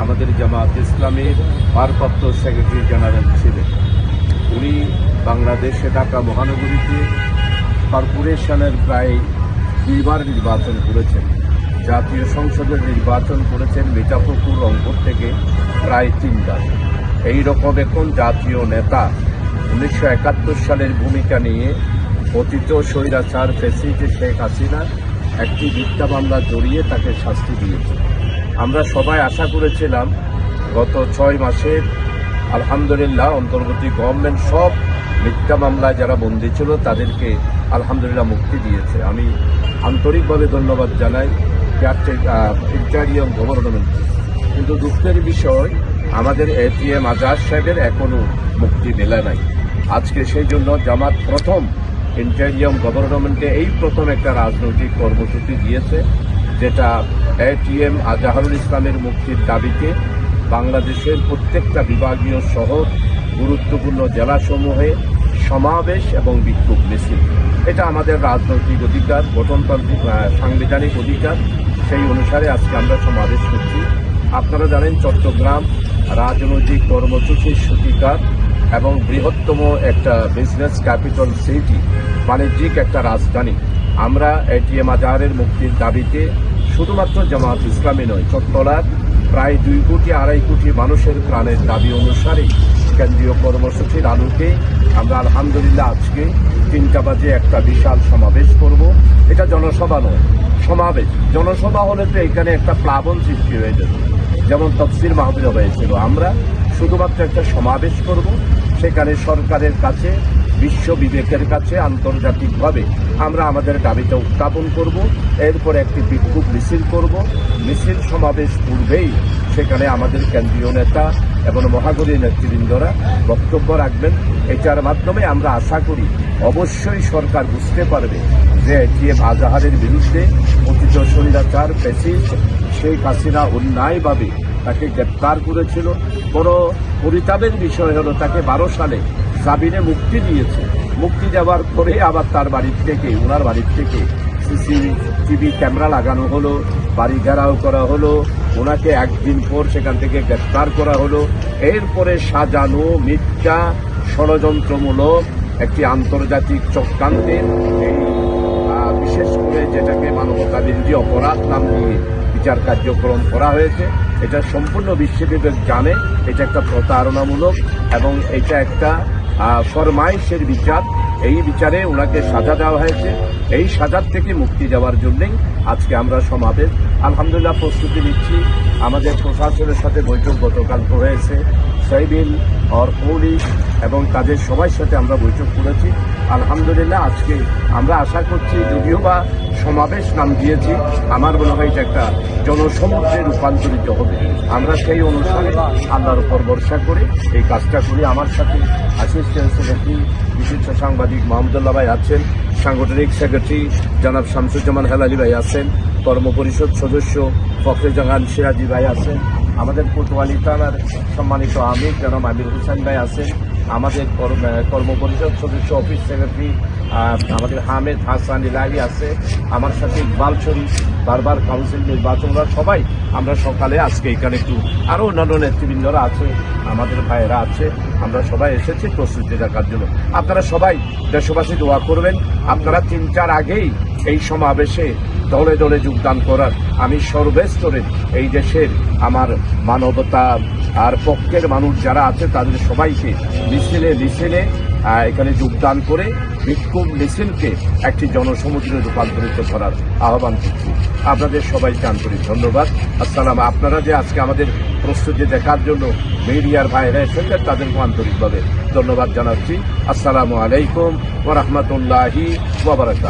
আমাদের জামাত ইসলামের ভারপ্রাপ্ত সেক্রেটারি জেনারেল ছিলেন। উনি বাংলাদেশে ঢাকা মহানগরীতে কর্পোরেশনের প্রায় দুইবার নির্বাচন করেছেন। জাতীয় সংসদের নির্বাচন করেছেন মিঠাপুকুর রংপুর থেকে প্রায় তিনবার। এই রকম এখন জাতীয় নেতা উনিশশো একাত্তর সালের ভূমিকা নিয়ে অতীত স্বৈরাচার ফেসিলিটি শেখ হাসিনা একটি মিথ্যা মামলা জড়িয়ে তাকে শাস্তি দিয়েছে। আমরা সবাই আশা করেছিলাম গত ছয় মাসের আলহামদুলিল্লাহ অন্তর্বর্তী গভর্নমেন্ট সব মিথ্যা মামলায় যারা বন্দী ছিল তাদেরকে আলহামদুলিল্লাহ মুক্তি দিয়েছে। আমি আন্তরিকভাবে ধন্যবাদ জানাই ইন্টারিয়াম গভর্নমেন্টকে কিন্তু দুঃখের বিষয়, আমাদের এটিএম আজাদ সাহেবের এখনও মুক্তি মেলে নাই। আজকে সেই জন্য জামাত প্রথম ইন্টারিয়াম গভর্নমেন্টে এই প্রথম একটা রাজনৈতিক কর্মসূচি দিয়েছে। যেটা এটিএম আজাহারুল ইসলামের মুক্তির দাবিতে বাংলাদেশের প্রত্যেকটা বিভাগীয় শহর গুরুত্বপূর্ণ জেলাসমূহে সমাবেশ এবং বিক্ষোভ মিছিল। এটা আমাদের রাজনৈতিক অধিকার, গঠনতান্ত্রিক সাংবিধানিক অধিকার। সেই অনুসারে আজকে আমরা সমাবেশ করছি। আপনারা জানেন, চট্টগ্রাম রাজনৈতিক কর্মসূচির সূচিকার এবং বৃহত্তম একটা বিজনেস ক্যাপিটাল সিটি, বাণিজ্যিক একটা রাজধানী। আমরা এটিএম আজাহারের মুক্তির দাবিতে শুধুমাত্র জামাত ইসলামী নয়, চট্টলার প্রায় দুই কোটি আড়াই কোটি মানুষের প্রাণের দাবি অনুসারে কেন্দ্রীয় কর্মসূচির আলোকে আমরা আলহামদুলিল্লাহ আজকে তিনটা বাজে একটা বিশাল সমাবেশ করব। এটা জনসভা নয়, সমাবেশ। জনসভা হলে তো এখানে একটা প্লাবন সৃষ্টি হয়ে যেত যেমন তফসির মাহবিল হয়েছিল। আমরা শুধুমাত্র একটা সমাবেশ করব। সেখানে সরকারের কাছে বিশ্ব বিবেকের কাছে আন্তর্জাতিকভাবে আমরা আমাদের দাবিটা উত্থাপন করব, এরপর একটি বিক্ষোভ মিছিল করব। মিছিল সমাবেশ পূর্বেই সেখানে আমাদের কেন্দ্রীয় নেতা এবং মহাগরী নেতৃবৃন্দরা বক্তব্য রাখবেন। এটার মাধ্যমে আমরা আশা করি অবশ্যই সরকার বুঝতে পারবে যে এটিএম আজাহারের বিরুদ্ধে অতীত স্বৈরাচার পেসিস শেখ হাসিনা অন্যায়ভাবে তাকে গ্রেপ্তার করেছিল। বড় পরিতাপের বিষয় হলো তাকে বারো সালে জামিনে মুক্তি দিয়েছে। মুক্তি দেওয়ার পরে আবার তার বাড়ির থেকে ওনার বাড়ির থেকে সিসিটিভি ক্যামেরা লাগানো হলো, বাড়ি ঘেরাও করা হলো ওনাকে একদিন পর সেখান থেকে গ্রেপ্তার করা হলো। এরপরে সাজানো মিথ্যা, ষড়যন্ত্রমূলক একটি আন্তর্জাতিক চক্রান্তের এই বিশেষ করে যেটাকে মানবতা বিরোধী অপরাধ নাম দিয়ে বিচার কার্যক্রম করা হয়েছে, এটা সম্পূর্ণ বিশ্ববিবেক জানে, এটা একটা প্রতারণামূলক এবং এটা একটা ফরমাইশের বিচার। এই বিচারে ওনাকে সাজা দেওয়া হয়েছে। এই সাজার থেকে মুক্তি দেওয়ার জন্যই আজকে আমরা সমাবেশ। আলহামদুলিল্লাহ প্রস্তুতি নিচ্ছি। আমাদের প্রশাসনের সাথে বৈঠক গতকাল হয়েছে। সাইবিল অর পুলিশ এবং তাদের সবার সাথে আমরা বৈঠক করেছি। আলহামদুলিল্লাহ আজকে আমরা আশা করছি যদিও বা সমাবেশ নাম দিয়েছি। আমার মনে হয় এটা একটা জনসমুদ্রে রূপান্তরিত হবে। আমরা সেই অনুসারে আল্লাহর উপর ভরসা করে এই কাজটা করি। আমার সাথে অ্যাসিস্ট্যান্ট সেক্রেটারি বিশিষ্ট সাংবাদিক মাহমুদুল্লাহ ভাই আছেন। সাংগঠনিক সেক্রেটারি জনাব শামসুজ্জামান হেলালি ভাই আছেন। কর্মপরিষদ সদস্য ফখরে জাহান সিরাজি ভাই আছেন। আমাদের কোতোয়ালি থানার সম্মানিত আমির জনাব আমির হোসেন ভাই আছেন। আমাদের কর্ম- কর্মপরিষদ সদস্য, অফিস সেক্রেটারি আমাদের হামেদ হাসান ইলাহি আছে, আমার সাথে ইকবাল শরীফ, বারবার কাউন্সিল নির্বাচনরা সবাই, আমরা সকালে আজকে এখানে একটু আরও অন্যান্য নেতৃবৃন্দরা আছে, আমাদের ভাইয়েরা আছে, আমরা সবাই এসেছি প্রস্তুতি রাখার জন্য। আপনারা সবাই দেশবাসী দোয়া করবেন, আপনারা তিনটার আগেই এই সমাবেশে দলে দলে যোগদান করার। আমি সর্বস্তরে এই দেশের আমার মানবতা আর পক্ষের মানুষ যারা আছে, তাদের সবাইকে মিছিলে মিছিলে এখানে যোগদান করে বিক্ষোভ মিছিলকে একটি জনসমুদ্রে রূপান্তরিত করার আহ্বান করছি। আপনাদের সবাইকে আন্তরিক ধন্যবাদ। আসসালাম। আপনারা যে আজকে আমাদের প্রস্তুতি দেখার জন্য মিডিয়ার ভাইরা এসেছেন তাদেরকে আন্তরিকভাবে ধন্যবাদ জানাচ্ছি। আসসালামু আলাইকুম ওরহমতুল্লাহি ওবরাকাত